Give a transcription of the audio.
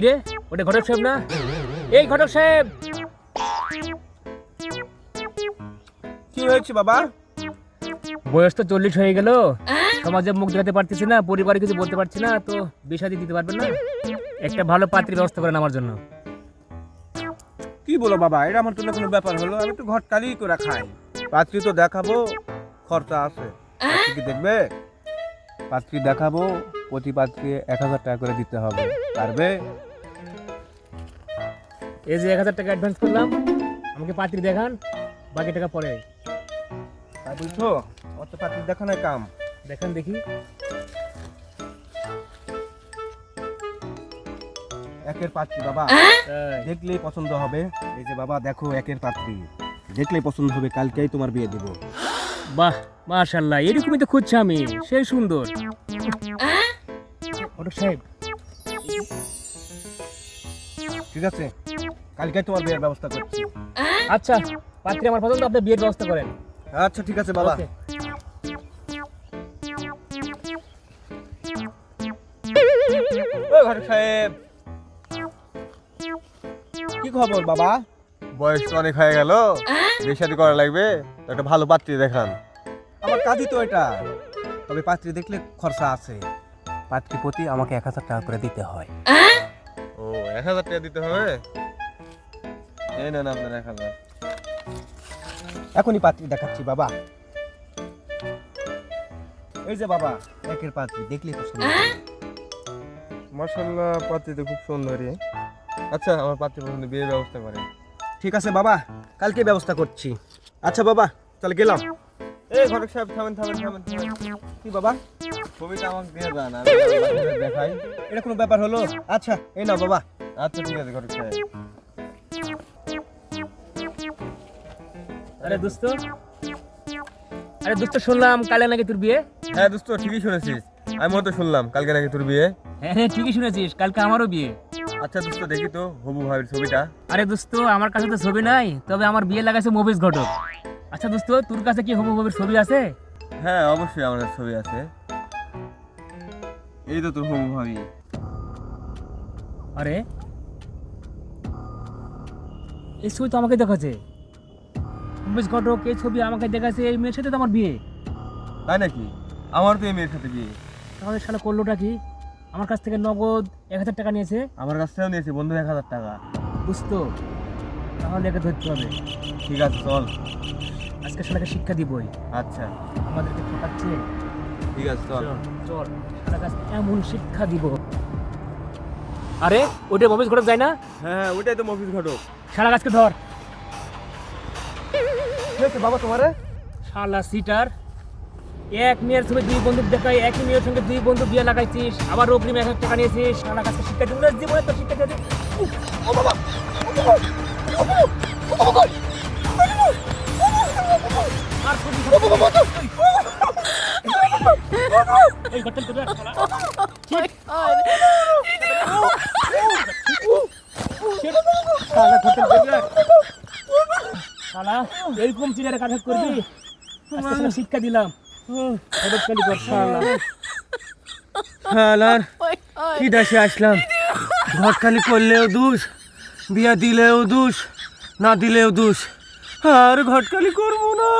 কিরে? ওটা ঘটক সাহেব না? এই ঘটক সাহেব! কি হয়েছে বাবা? বয়স তো চল্লিশ হয়ে গেল। সমাজে মুখ দেখাতে পারতেছি না পরিবারে কিছু বলতে পারছি না তো বিষাদি দিতে পারবেন না? একটা ভালো পাত্রীর ব্যবস্থা করেন আমার জন্য। কি বলো বাবা এটা আমার জন্য কোনো ব্যাপার হলো? আমি তো ঘটকালি করে খাই। পাত্রী তো দেখাবো খরচা আছে। পাত্রী কি দেখবে? পাত্রী দেখাবো প্রতি পাত্রী এক হাজার টাকা করে দিতে হবে। পারবে? এই যে এক হাজার টাকা অ্যাডভান্স করলাম আমাকে পাত্রী দেখান বাকি টাকা পরে তাই বলছো আমার তো পাত্রী দেখানোর কাম। দেখান দেখি। একের পাত্রী বাবা। দেখলেই পছন্দ হবে। এই যে বাবা দেখো একের পাত্রী। দেখলেই পছন্দ হবে কালকেই তোমার বিয়ে দেবো। বাহ মাশাল্লাহ এরকমই তো খুঁজছি আমি সেই সুন্দর। সাহেব। ঠিক আছে কালকেই তোমার বিয়ের ব্যবস্থা করছি। আচ্ছা পাত্রী আমার পছন্দ আপনি বিয়ের ব্যবস্থা করেন। আচ্ছা ঠিক আছে বাবা। ঘটক সাহেব। কি খবর বাবা? বয়স তো অনেক হয়ে গেল। বিয়ে শাদী করা লাগবে তো একটা ভালো পাত্রী দেখান। আমার কাজই তো এটা। তবে পাত্রী দেখলে খরচা আছে। পাত্রী প্রতি আমাকে এক হাজার টাকা করে দিতে হয়। ও এক হাজার টাকা দিতে হবে? এই নেন আপনার এক হাজার। এখনই পাত্রী দেখাচ্ছি বাবা। এই যে বাবা একের পাত্রী দেখলেই পছন্দ হবে। মার্শাল্লাহ পাত্রী তো খুব সুন্দরী। আচ্ছা আমার পাত্রী পছন্দ বিয়ের ব্যবস্থা করে ঠিক আছে বাবা কালকে ব্যবস্থা করছি। আচ্ছা বাবা তাহলে গেলাম। এই ঘটক সাহেব থামেন থামেন থামেন থামেন। কি বাবা? ছবিটা আমাকে দিয়ে যান আমি দেখাই। এটা কোনো ব্যাপার হলো? আচ্ছা এই নাও বাবা। আচ্ছা ঠিক আছে ঘটক সাহেব। আরে দোস্ত। আরে দোস্ত শুনলাম কালে নাকি তোর বিয়ে? হ্যাঁ দোস্ত ঠিকই শুনেছিস। আমি তো শুনলাম কালকে নাকি তোর বিয়ে। হ্যাঁ হ্যাঁ ঠিকই শুনেছিস কালকে আমারও বিয়ে। আচ্ছা দোস্ত দেখি তো হবু ভাবির ছবিটা। আরে দোস্ত আমার কাছে তো ছবি নাই তবে আমার বিয়ে লাগাইছে মুভিজ ঘটক। আচ্ছা দোস্ত তোর কাছে কি হবু ছবি আছে? হ্যাঁ অবশ্যই আমার ছবি আছে। এই তো তোর হবু ভাবি। আরে এই ছবি তো আমাকে দেখাচ্ছে। মুভিজ ঘটক এই ছবি আমাকে দেখাচ্ছে এই মেয়ের সাথে তো আমার বিয়ে। তাই নাকি? আমার তো এই মেয়ের সাথে বিয়ে। তাহলে শালা করলোটা কি? আমার কাছ থেকে নগদ এক হাজার টাকা নিয়েছে? আমার কাছ থেকেও নিয়েছে বন্ধু এক হাজার টাকা। বুঝতো? তাহলে একে ধরতে হবে। ঠিক আছে চল। আজকে শালাকে শিক্ষা দিবই। আচ্ছা। আমাদেরকে ঠকাচ্ছে। ঠিক আছে চল। চল শালার কাছে এমন শিক্ষা দিব। আরে ওটা মফিজ ঘটক যায় না? হ্যাঁ ওটাই তো মফিজ ঘটক। শালা গাছকে ধর। কি হয়েছে বাবা তোমারে শালা সিটার এক মেয়ের ছবি দুই বন্ধু দেখাই একই মেয়ের সঙ্গে দুই বন্ধু বিয়ে লাগাইছিস আবার অগ্রিম এক হাজার টাকা নিয়েছিস শালা গাছকে শিক্ষা দিব জীবনে তো শিক্ষা দিয়ে আর ছবি এই ঘটনা তো দেখ, শালা। ঘটনা। শালা এরকম কাজ করবি? শিক্ষা দিলাম। কি দেশে আসলাম? ঘটখালি করলেও দুষ বিয়া দিলেও দুষ না দিলেও দুষ। আর ঘটকালি করব না।